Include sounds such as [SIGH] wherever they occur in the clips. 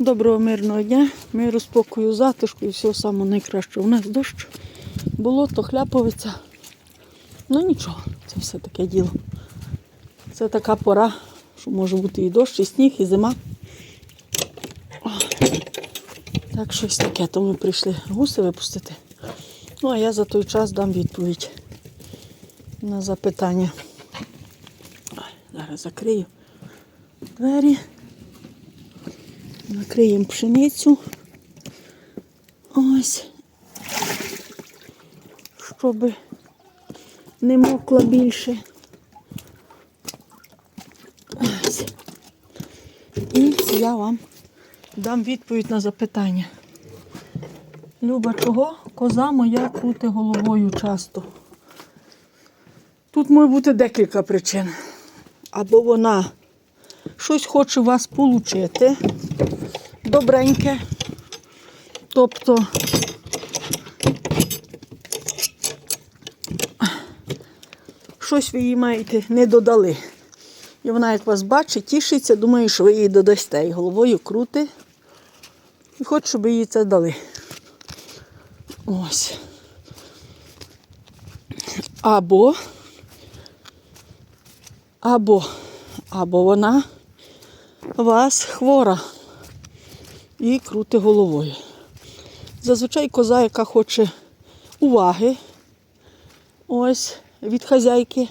Доброго мирного дня, миру, спокою, затишку і всього самого найкращого. У нас дощ, болото, хляповиця. Ну нічого, це все таке діло. Це така пора, що може бути і дощ, і сніг, і зима. Так, щось таке, то ми прийшли гуси випустити. Ну, а я за той час дам відповідь на запитання. Зараз закрию двері. Накриємо пшеницю. Ось. Щоб не мокла більше. Ось. І я вам дам відповідь на запитання. Люба, чого коза моя крути головою часто? Тут може бути декілька причин. Або вона щось хоче у вас получити добреньке. Тобто щось ви їй маєте не додали. І вона, як вас бачить, тішиться, думає, що ви їй додасте. І головою крути. І хоче, щоб їй це дали. Ось. Або, або, або вона вас хвора і крути головою. Зазвичай коза, яка хоче уваги, ось від хазяйки,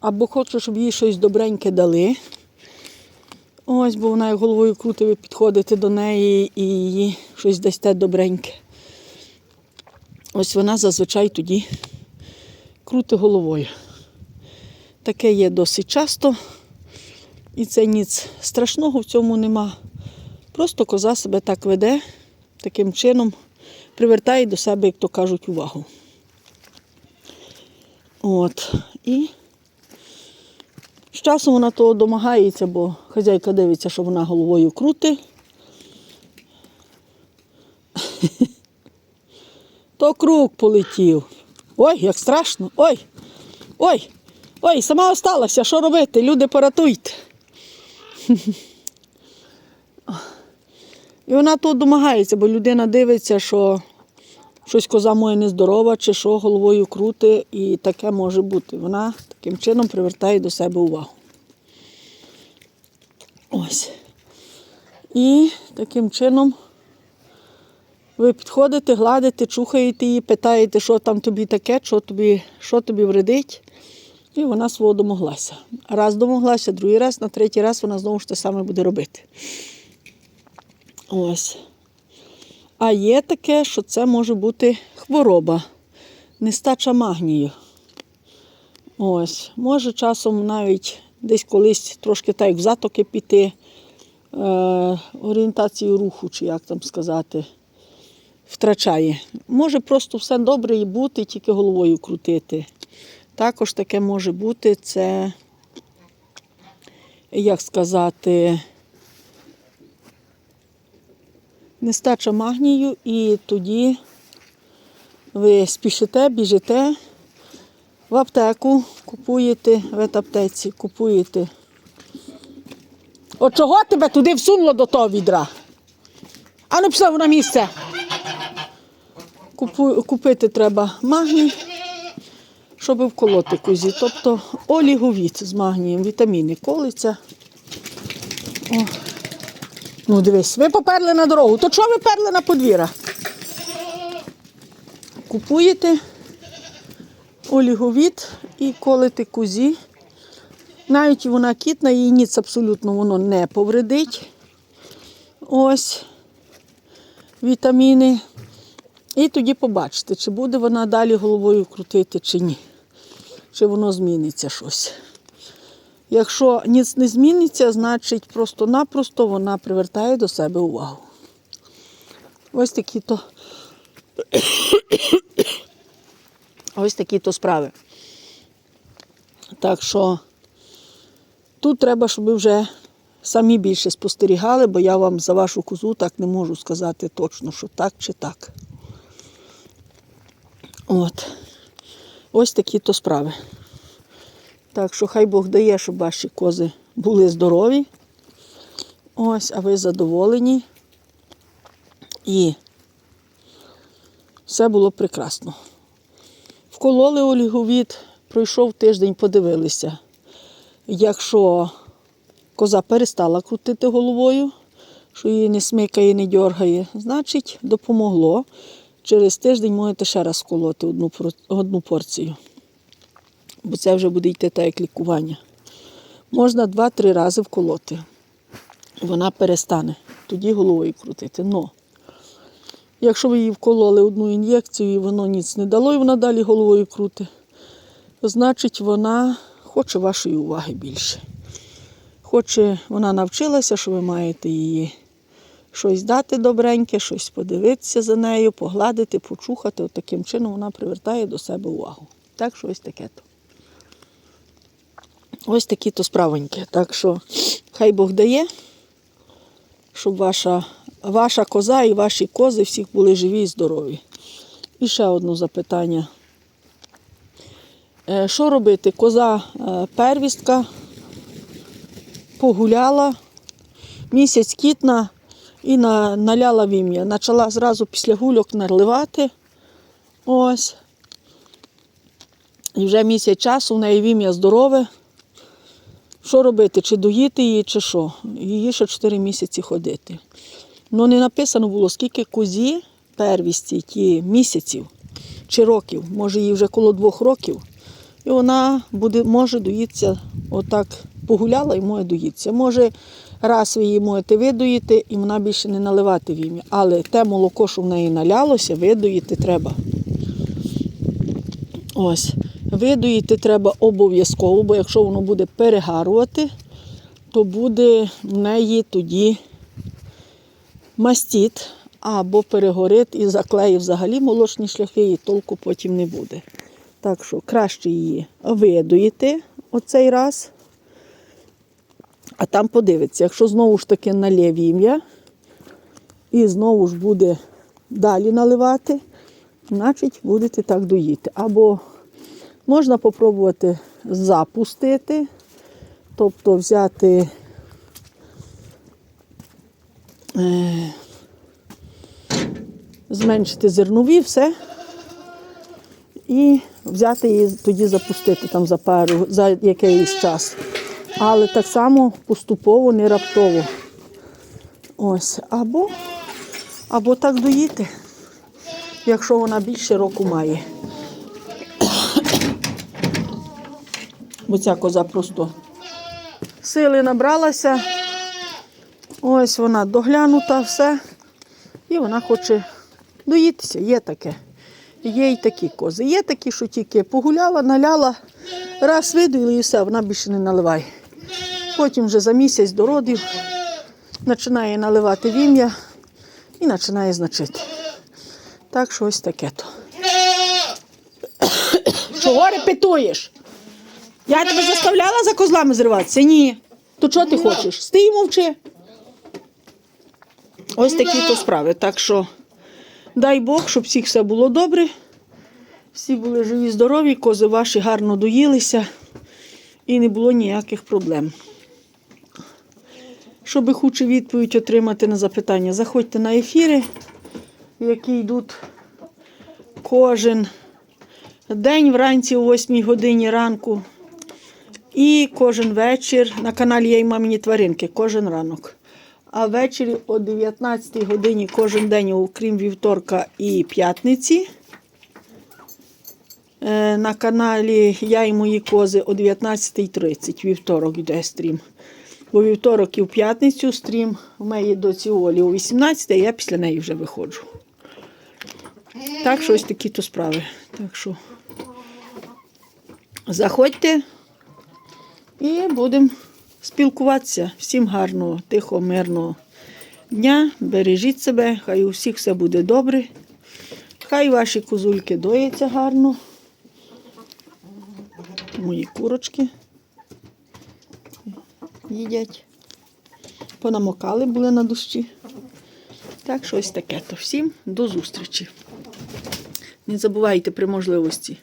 або хоче, щоб їй щось добреньке дали. Ось, бо вона головою крути, ви підходите до неї і їй щось дасте добреньке. Ось вона зазвичай тоді крути головою. Таке є досить часто. І це ніц страшного в цьому нема. Просто коза себе так веде, таким чином привертає до себе, як то кажуть, увагу. От. І з часом вона того домагається, бо хазяйка дивиться, що вона головою крути. [LAUGHS] То круг полетів. Ой, як страшно. Ой! Ой! Ой, сама осталася, що робити? Люди поратуйте. [LAUGHS] І вона тут домагається, бо людина дивиться, що щось коза моя нездорова, чи що головою крути, і таке може бути. Вона таким чином привертає до себе увагу. Ось. І таким чином ви підходите, гладите, чухаєте її, питаєте, що там тобі таке, що тобі, що тобі вредить. І вона свого домоглася. Раз домоглася, другий раз, на третій раз вона знову ж те саме буде робити. Ось. А є таке, що це може бути хвороба, нестача магнію. Ось. Може часом навіть десь колись трошки так як в затоки піти, е, орієнтацію руху, чи як там сказати, втрачає. Може просто все добре і бути, тільки головою крутити. Також таке може бути, це, як сказати, нестача магнію, і тоді ви спішите, біжите в аптеку, купуєте в аптеці, купуєте. От чого тебе туди всунуло до того відра? А ну пішла на місце. Купу, купити треба магній щоб вколоти козі. Тобто оліговіт з магнієм, вітаміни колиться. О. Ну, дивись, ви поперли на дорогу. То чого ви перли на подвір'я? Купуєте оліговіт і колите козі. Навіть вона кітна, її ніц абсолютно воно не повредить. Ось вітаміни. І тоді побачите, чи буде вона далі головою крутити, чи ні. Чи воно зміниться щось. Якщо ніц не зміниться, значить просто-напросто вона привертає до себе увагу. Ось такі то [COUGHS] ось такі то справи. Так що тут треба, щоб ви вже самі більше спостерігали, бо я вам за вашу козу так не можу сказати точно, що так чи так. От. Ось такі то справи. Так що хай Бог дає, щоб ваші кози були здорові. Ось, а ви задоволені. І все було прекрасно. Вкололи оліговід, пройшов тиждень, подивилися. Якщо коза перестала крутити головою, що її не смикає, не дьоргає, значить допомогло. Через тиждень можете ще раз вколоти одну, одну порцію. Бо це вже буде йти так, як лікування. Можна два-три рази вколоти. Вона перестане тоді головою крутити. Но якщо ви їй вкололи одну ін'єкцію і воно ніц не дало, і вона далі головою крути, значить вона хоче вашої уваги більше. Хоче, вона навчилася, що ви маєте її щось дати добреньке, щось подивитися за нею, погладити, почухати. От таким чином вона привертає до себе увагу. Так що ось таке то. Ось такі то справоньки. Так що хай Бог дає, щоб ваша, ваша коза і ваші кози всіх були живі і здорові. І ще одне запитання. Е, Що робити? Коза е, первістка погуляла, місяць кітна і на, наляла вім'я. Почала зразу після гульок наливати. Ось. І вже місяць часу в неї вім'я здорове. Що робити? Чи доїти її, чи що? Її ще 4 місяці ходити. Ну, не написано було, скільки козі первісті ті місяців чи років, може їй вже коло двох років. І вона буде, може доїтися, отак погуляла і може доїтися. Може, раз ви її можете видоїти, і вона більше не наливати вім'я. Але те молоко, що в неї налялося, видоїти треба. Ось. Видоїти треба обов'язково, бо якщо воно буде перегарувати, то буде в неї тоді мастіт або перегорить і заклеїв взагалі молочні шляхи, і толку потім не буде. Так що краще її видоїти оцей раз, а там подивиться, якщо знову ж таки налє вім'я і знову ж буде далі наливати, значить будете так доїти. Або можна попробувати запустити, тобто взяти е, зменшити зернові, все. І взяти її тоді запустити там за пару, за якийсь час. Але так само поступово, не раптово. Ось. Або, або так доїти, якщо вона більше року має. Бо ця коза просто сили набралася. Ось вона доглянута, все. І вона хоче доїтися. Є таке. Є й такі кози. Є такі, що тільки погуляла, наляла, раз видоїли і все, вона більше не наливає. Потім вже за місяць до родів починає наливати вім'я і починає значити. Так що ось таке то. Чого репетуєш? Я тебе заставляла за козлами зриватися? Ні. То чого ти хочеш? Стій і мовчи. Ось такі то справи. Так що дай Бог, щоб всіх все було добре. Всі були живі, здорові, кози ваші гарно доїлися і не було ніяких проблем. Щоб хочу відповідь отримати на запитання, заходьте на ефіри, які йдуть кожен день вранці о 8 годині ранку. І кожен вечір на каналі Я й мамині тваринки, кожен ранок. А ввечері о 19 годині кожен день, окрім вівторка і п'ятниці. Е, На каналі Я і мої кози о 19.30 вівторок йде стрім. Бо вівторок і в п'ятницю стрім у моєї доці Олі о 18 а я після неї вже виходжу. Так що ось такі то справи. Так що заходьте і будемо спілкуватися. Всім гарного, тихого, мирного дня. Бережіть себе, хай у всіх все буде добре. Хай ваші козульки доїться гарно. Мої курочки їдять. Понамокали були на дощі. Так, що ось таке. То всім до зустрічі. Не забувайте при можливості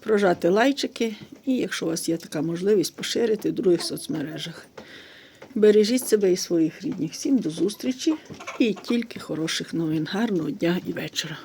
прожати лайчики і, якщо у вас є така можливість, поширити в других соцмережах. Бережіть себе і своїх рідних. Всім до зустрічі і тільки хороших новин. Гарного дня і вечора.